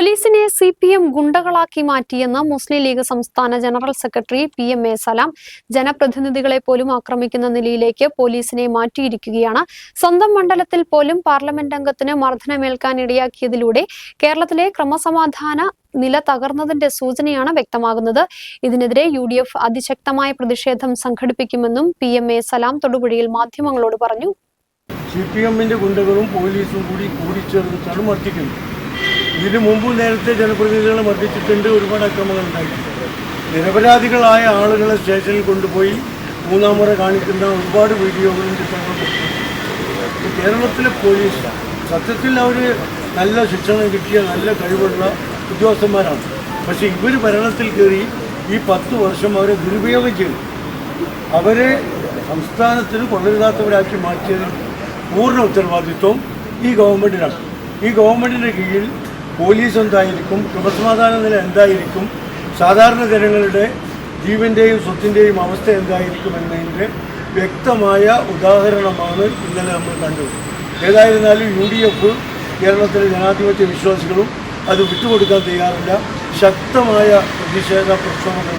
പോലീസിനെ C P M ഗുണ്ടകളാക്കി മാറ്റിയെന്ന് മുസ്ലിം ലീഗ് സംസ്ഥാന general secretary P M A Salam ജനപ്രതിനിധികളെ പോലും ആക്രമിക്കുന്ന നിലയിലേക്ക് പോലീസിനെ മാറ്റിയിരിക്കുകയാണ്. സ്വന്തം മണ്ഡലത്തിൽ പോലും പാർലമെന്റ് അംഗത്തിന് മർദ്ദനമേൽക്കാൻ ഇടയാക്കിയതിലൂടെ കേരളത്തിലെ ക്രമസമാധാന നില തകർന്നതിന്റെ സൂചനയാണ് വ്യക്തമാകുന്നത്. ഇതിനെതിരെ യു ഡി എഫ് അതിശക്തമായ പ്രതിഷേധം സംഘടിപ്പിക്കുമെന്നും പി എം എ സലാം തൊടുപുഴയിൽ മാധ്യമങ്ങളോട് പറഞ്ഞു. സി പി എമ്മിന്റെ ഗുണ്ടകളും പോലീസും കൂടി കൂടിച്ചേർന്ന് മർദ്ദിക്കുന്നത് ഇതിനു മുമ്പ് നേരത്തെ ജനപ്രതിനിധികളെ മർദ്ദിച്ചിട്ടുണ്ട് ഒരുപാട് അക്രമങ്ങൾ ഉണ്ടായിട്ടുണ്ട് നിരപരാധികളായ ആളുകളെ സ്റ്റേഷനിൽ കൊണ്ടുപോയി മൂന്നാം മുറ കാണിക്കുന്ന ഒരുപാട് വീഡിയോകളും ചിത്രങ്ങളും കേരളത്തിലെ പോലീസ് സത്യത്തിൽ അവർ നല്ല ശിക്ഷണം കിട്ടിയ നല്ല കഴിവുള്ള ഉദ്യോഗസ്ഥന്മാരാണ്. പക്ഷേ ഇവർ ഭരണത്തിൽ കയറി ഈ പത്ത് വർഷം അവരെ ദുരുപയോഗം ചെയ്തു. അവരെ സംസ്ഥാനത്തിന് കൊള്ളരുതാത്തവരാക്കി മാറ്റിയതിൽ പൂർണ ഉത്തരവാദിത്വം ഈ ഗവൺമെന്റിനാണ് ഈ ഗവൺമെന്റിന്റെ കീഴിൽ പോലീസ് എന്തായിരിക്കും ക്രമസമാധാന നില എന്തായിരിക്കും സാധാരണ ജനങ്ങളുടെ ജീവന്റെയും സ്വത്തിന്റെയും അവസ്ഥ എന്തായിരിക്കും എന്നതിന്റെ വ്യക്തമായ ഉദാഹരണമാണ് ഇന്നലെ നമ്മൾ കണ്ടത്. ഏതായിരുന്നാലും യു ഡി എഫ് കേരളത്തിലെ ജനാധിപത്യ വിശ്വാസികളും അത് വിട്ടുകൊടുക്കാൻ തയ്യാറില്ല. ശക്തമായ പ്രതിഷേധ പ്രക്ഷോഭങ്ങൾ